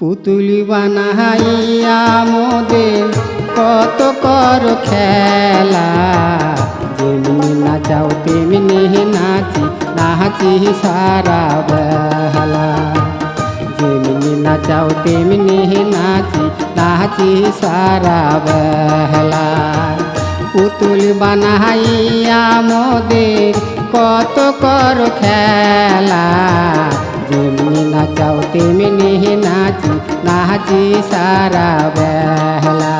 পুতুল বানাইয়া মোদের কত কর খেলা। যেমনি নাচাও, তেমনি নাচি নাচি সারা বেলা যেমনি নাচাও, তেমনি নাচি নাচি সারা বেলা পুতুল বানাইয়া মোদের কত কর খেলা। যেমনি নাচাও তেমনি নাচি নাচি সারা বেলা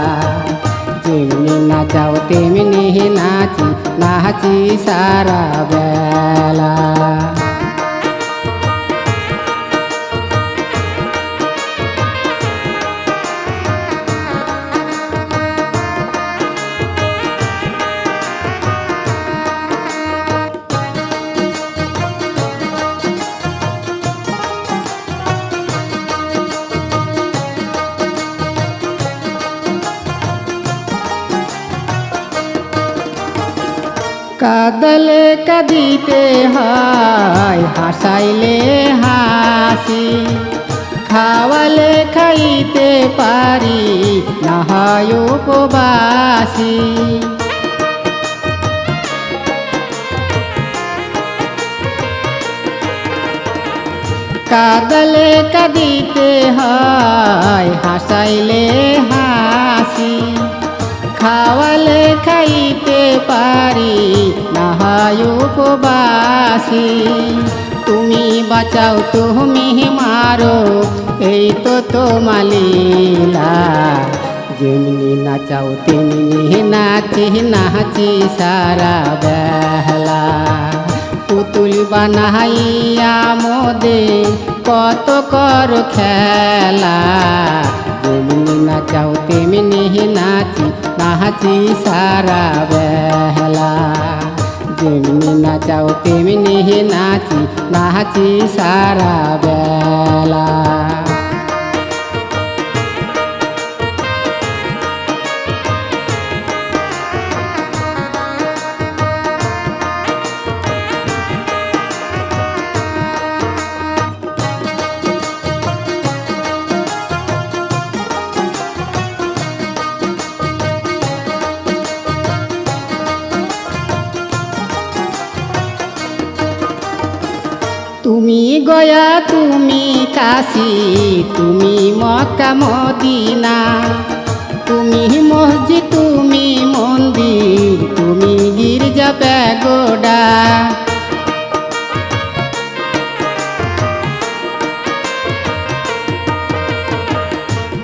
যেমনি নাচাও তেমনি নাচি নাচি সারা বেলা কাদলে কাঁদিতে হয়, হাসাইলে হাসি। খাওয়ালে খাইতে পারি, না হয় উপবাসী। কাদলে কাঁদিতে হয়, হাসাইলে হাসি। খাওয়ালে খাইতে পারি না হয় উপবাসী। তুমি বাঁচাও তুমি মারো, এই তো তোমার লীলা। যেমনি নাচাও, তেমনি নাচি নাচি সারা বেলা পুতুল বানাইয়া মোদে কত কর খেলা। নাচি সারা বেলা যেমনি নাচাও তেমনি নাচি নাচি সারা বেলা তুমি গয়া, তুমি কাশি, তুমি মক্কা, মদিনা। তুমি মসজিদ, তুমি মন্দির, তুমি গির্জা প্যাগোডা।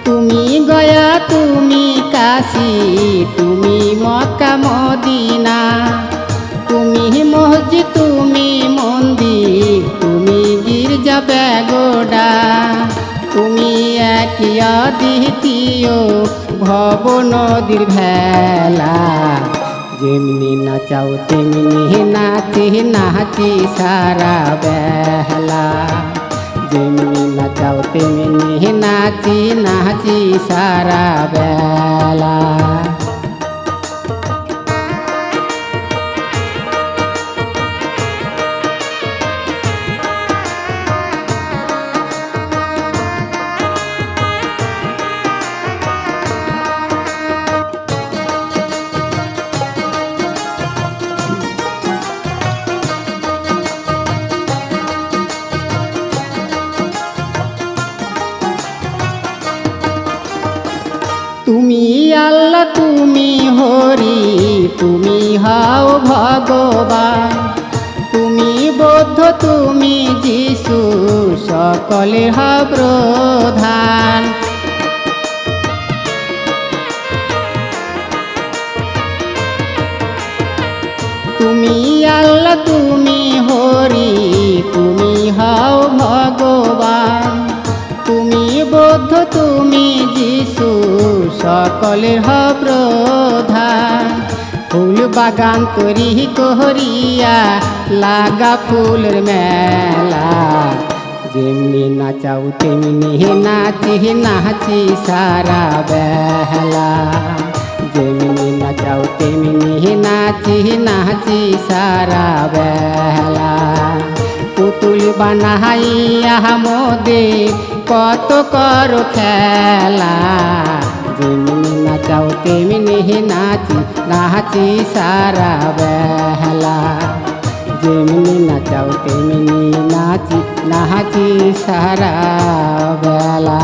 তুমি গয়া, তুমি কাশি, তুমি মক্কা, মদিনা। তুমি মসজিদ, তুমি একিয়া দ্বিতীয় ভব নদীর ভেলা যেমনি নাচাও, তেমনি নাচি নাচি সারা বেলা। যেমনি নাচাও, তেমনি নাচি নাচি সারা বেলা। তুমি হরি তুমি হাও ভগবান। তুমি বৌদ্ধ তুমি যিশু সকলে প্রধান। তুমি আল্লাহ তুমি বৌদ্ধ তুমি যিশু, সকলের হ প্রধান ফুল বাগান তরি করিয়া লাগা ফুলের মেলা। যেমনি নাচাও, তেমনি নাচি নাচি সারা বেলা। যেমনি নাচাও, তেমনি নাচি নাচি সারা বেলা। পুতুল বানাইয়া মোদে কত কর খেলা। যেমনি নাচাও, তেমনি নাচি নাচি সারা বেলা যেমনি নাচাও, তেমনি নাচি নাচি সারা বেলা